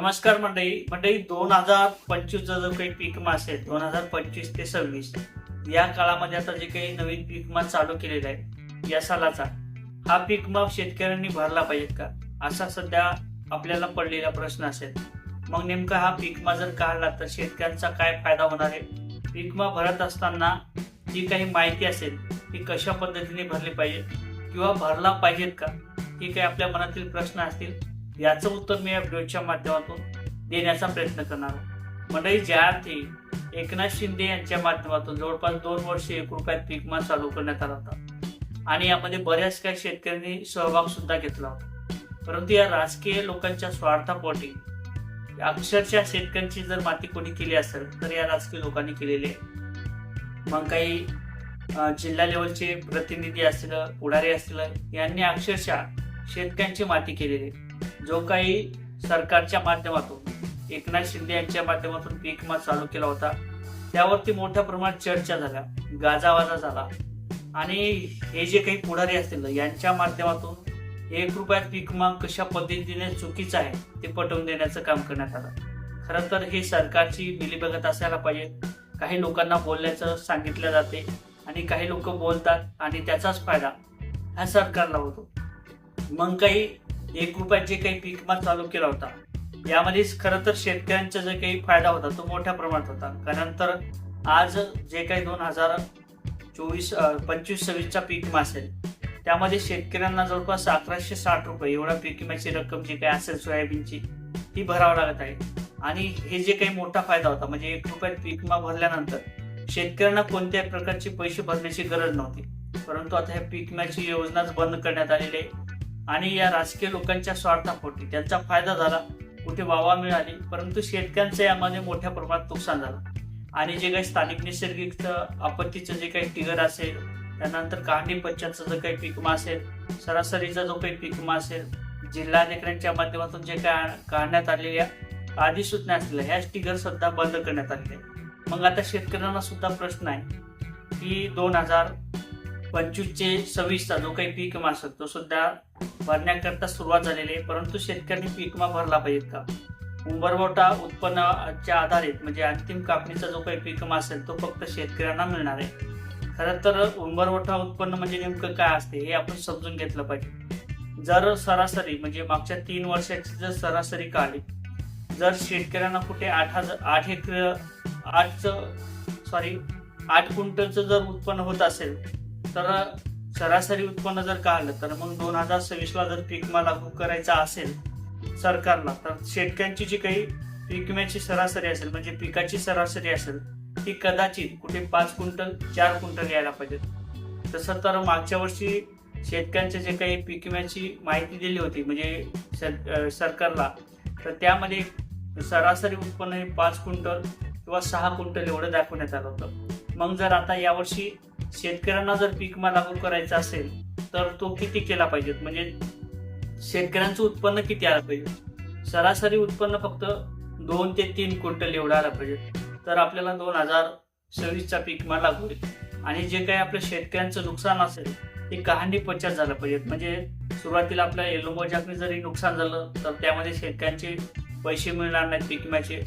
नमस्कार मंडळी. मंडळी दोन हजार पंचवीसचा जो काही पीक मास आहे दोन हजार पंचवीस ते सव्वीस या काळामध्ये आता जे काही नवीन पीक मास चालू केलेला आहे या सालाचा हा पीक माप शेतकऱ्यांनी भरला पाहिजेत का? असा सध्या आपल्याला पडलेला प्रश्न असेल. मग नेमका हा पीक मा जर काढला तर शेतकऱ्यांचा काय फायदा होणार आहे? पीक विमा भरत असताना जी काही माहिती असेल ती कशा पद्धतीने भरली पाहिजे? किंवा भरला पाहिजेत का? हे काही आपल्या मनातील प्रश्न असतील. याचं उत्तर मी या व्हिडिओच्या माध्यमातून देण्याचा प्रयत्न करणार आहे. मंडळी ज्या अर्थी एकनाथ शिंदे यांच्या माध्यमातून जवळपास दोन वर्ष एक रुपयात पीक विमा चालू करण्यात आला होता. आणि यामध्ये बऱ्याच काही शेतकऱ्यांनी सहभाग सुद्धा घेतला होता. परंतु या राजकीय लोकांच्या स्वार्थापोटी अक्षरशः शेतकऱ्यांची जर माती कोणी केली असेल तर या राजकीय लोकांनी केलेली आहे मग काही जिल्हा लेवलचे प्रतिनिधी असतील पुढारी असतील यांनी अक्षरशः शेतकऱ्यांची माती केलेली आहे. जो काही सरकारच्या माध्यमातून एकनाथ शिंदे यांच्या माध्यमातून पीक विमा चालू केला होता त्यावरती मोठ्या प्रमाणात चर्चा झाल्या गाजावाजा झाला. आणि हे जे काही पुढारी असतील यांच्या माध्यमातून एक रुपयात पीक विमा कशा पद्धतीने चुकीचं आहे ते पटवून देण्याचं काम करण्यात आलं. खरं तर हे सरकारची मिलीभगत असायला पाहिजे. काही लोकांना बोलण्याचं सांगितलं जाते आणि काही लोक बोलतात आणि त्याचाच फायदा हा सरकारला होतो. मग काही एक रुपयात जे काही पीक विमा चालू केला होता. यामध्ये खरं तर शेतकऱ्यांचा जे काही फायदा होता तो मोठ्या प्रमाणात होता. कारण तर आज जे काही दोन हजार चोवीस पंचवीस सव्वीसचा पीक विमा असेल त्यामध्ये शेतकऱ्यांना जवळपास अकराशे साठ रुपये एवढा पीक विम्याची रक्कम जी काही असेल सोयाबीनची ती भरावं लागत आहे. आणि हे जे काही मोठा फायदा होता म्हणजे एक रुपयात पीक विमा भरल्यानंतर शेतकऱ्यांना कोणत्याही प्रकारचे पैसे भरण्याची गरज नव्हती. परंतु आता ह्या पीक विम्याची योजनाच बंद करण्यात आलेली आहे. आणि या राजकीय लोकांच्या स्वार्थापोटी त्यांचा फायदा झाला. कुठे वावा मिळाली परंतु शेतकऱ्यांचं यामध्ये मोठ्या प्रमाणात नुकसान झालं. आणि जे काही स्थानिक नैसर्गिक आपत्तीचं जे काही टिगर असेल त्यानंतर कहाणी पश्चातचा जो काही पीक असेल सरासरीचा जो काही पीक विमा असेल जिल्हाधिकाऱ्यांच्या माध्यमातून जे काय काढण्यात आलेल्या अधिसूचना असलेल्या ह्या टिगर सुद्धा बंद करण्यात आलेल्या मग आता शेतकऱ्यांना सुद्धा प्रश्न आहे की दोन हजार पंचवीसचे सव्वीसचा जो काही पीक मास तो सुद्धा भरण्याकरता सुरुवात झालेली आहे. परंतु शेतकऱ्यांनी पीक विमा भरला पाहिजेत का? उंबरमोठा उत्पन्नाच्या आधारित म्हणजे अंतिम कापणीचा जो काही पीक विमा असेल तो फक्त शेतकऱ्यांना मिळणार आहे. खरं तर उंबरमोठा उत्पन्न म्हणजे नेमकं काय असते हे आपण समजून घेतलं पाहिजे. जर सरासरी म्हणजे मागच्या तीन वर्षाची जर सरासरी काढली जर शेतकऱ्यांना कुठे आठ हजार आठ एक आठ सॉरी आठ क्विंटलचं जर उत्पन्न होत असेल तर सरासरी उत्पन्न जर का आलं तर मग दोन हजार सव्वीसला जर पीक विमा लागू करायचा असेल सरकारला तर शेतकऱ्यांची जी काही पीक विम्याची सरासरी असेल म्हणजे पिकाची सरासरी असेल ती कदाचित कुठे पाच क्विंटल चार क्विंटल यायला पाहिजे. तसं तर मागच्या वर्षी शेतकऱ्यांच्या जे काही पीक विम्याची माहिती दिली होती म्हणजे सर- सरकारला तर त्यामध्ये सरासरी उत्पन्न हे पाच क्विंटल किंवा सहा क्विंटल एवढं दाखवण्यात आलं होतं. मग जर आता यावर्षी शेतकऱ्यांना जर पीक विमा लागू करायचा असेल तर तो किती केला पाहिजे म्हणजे शेतकऱ्यांचं उत्पन्न किती आलं पाहिजे? सरासरी उत्पन्न फक्त दोन ते तीन क्विंटल एवढं आलं पाहिजे. तर आपल्याला दोन हजार सव्वीसचा पीक विमा लागू होईल. आणि जे काही आपल्या शेतकऱ्यांचं नुकसान असेल ते कहाणी पचास झालं पाहिजे म्हणजे सुरुवातीला आपल्या एलोमोजाकने जरी नुकसान झालं तर त्यामध्ये शेतकऱ्यांचे पैसे मिळणार नाहीत पीक विम्याचे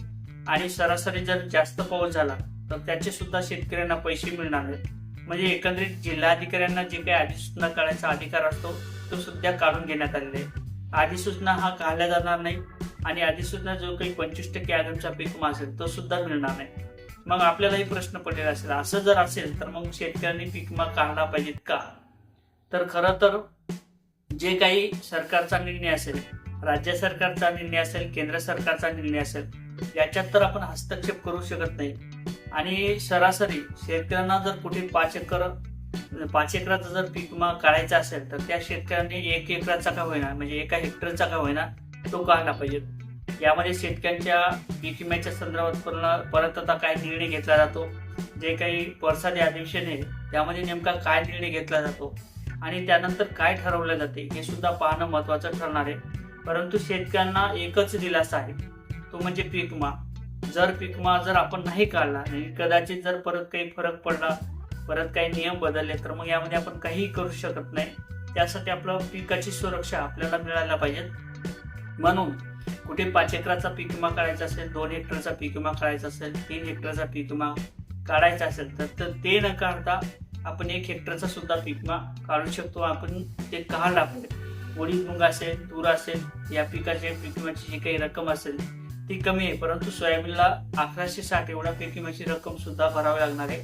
आणि सरासरी जर जास्त पाऊस झाला तर त्याचे सुद्धा शेतकऱ्यांना पैसे मिळणार नाहीत. म्हणजे एकंदरीत जिल्हाधिकाऱ्यांना जे काही अधिसूचना काढायचा अधिकार असतो तो सुद्धा काढून घेण्यात आलेला आहे. अधिसूचना हा काढल्या जाणार नाही आणि अधिसूचना जो काही पंचवीस टक्के आगामचा पीक असेल तो सुद्धा मिळणार नाही. मग आपल्यालाही प्रश्न पडलेला असेल असं जर असेल तर मग शेतकऱ्यांनी पीक काढला पाहिजेत का? तर खरं तर जे काही सरकारचा निर्णय असेल राज्य सरकारचा निर्णय असेल केंद्र सरकारचा निर्णय असेल याच्यात तर आपण हस्तक्षेप करू शकत नाही. आणि सरासरी शेतकऱ्यांना जर कुठे पाच एकर पाच एकराचा जर पीक विमा काढायचा असेल तर त्या शेतकऱ्यांनी एक एकराचा का होईना म्हणजे एका हेक्टरचा का होईना तो काढला पाहिजे. यामध्ये शेतकऱ्यांच्या पीक विम्याच्या संदर्भात पूर्ण परत आता काय निर्णय घेतला जातो जे काही परसादी अधिवेशन आहे त्यामध्ये नेमका काय निर्णय घेतला जातो आणि त्यानंतर काय ठरवलं जाते हे सुद्धा पाहणं महत्वाचं ठरणार आहे. परंतु शेतकऱ्यांना एकच दिलासा आहे तो म्हणजे पीक विमा. जर पीक विमा जर आपण नाही काढला कदाचित जर परत काही फरक पडला परत काही नियम बदलले तर मग यामध्ये आपण काहीही करू शकत नाही. त्यासाठी आपलं पिकाची सुरक्षा आपल्याला मिळायला पाहिजे. म्हणून कुठे पाच एकराचा पीक विमा काढायचा असेल दोन हेक्टरचा पीक विमा काढायचा असेल तीन हेक्टरचा पीक विमा काढायचा असेल तर ते न काढता आपण एक हेक्टरचा सुद्धा पीक विमा काढू शकतो. आपण ते काढला पाहिजे. उडीद मुग असेल तूर असेल या पिकाचे पीक विम्याची जी काही रक्कम असेल ती कमी आहे परंतु सोयाबीनला अकराशे साठ एवढ्या पीक विम्याची रक्कम सुद्धा भरावी लागणार आहे.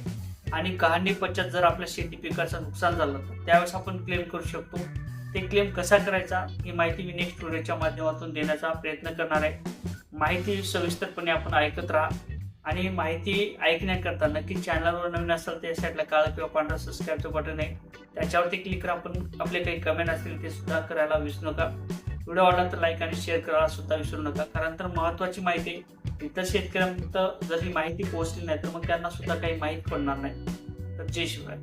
आणि कहाणी पश्चात जर आपल्या शेती पिकाचं नुकसान झालं तर त्यावेळेस आपण क्लेम करू शकतो. ते क्लेम कसा करायचा ही माहिती मी नेक्स्ट व्हिडिओच्या माध्यमातून देण्याचा प्रयत्न करणार आहे. माहिती सविस्तरपणे आपण ऐकत राहा. आणि माहिती ऐकण्याकरता नक्की चॅनलवर नवीन असेल त्या साईडला काळं किंवा पांढरा सबस्क्राईबचं बटन आहे. त्याच्यावरती क्लिक करा आपण आपले काही कमेंट असतील ते सुद्धा करायला विसरू नका. व्हिडिओ आवडला तर लाईक आणि शेअर करायला सुद्धा विसरू नका. कारण तर महत्वाची माहिती इतर शेतकऱ्यांपर्यंत जर ही माहिती पोहोचली नाही तर मग त्यांना सुद्धा काही माहीत पडणार नाही. तर जय शिवराय.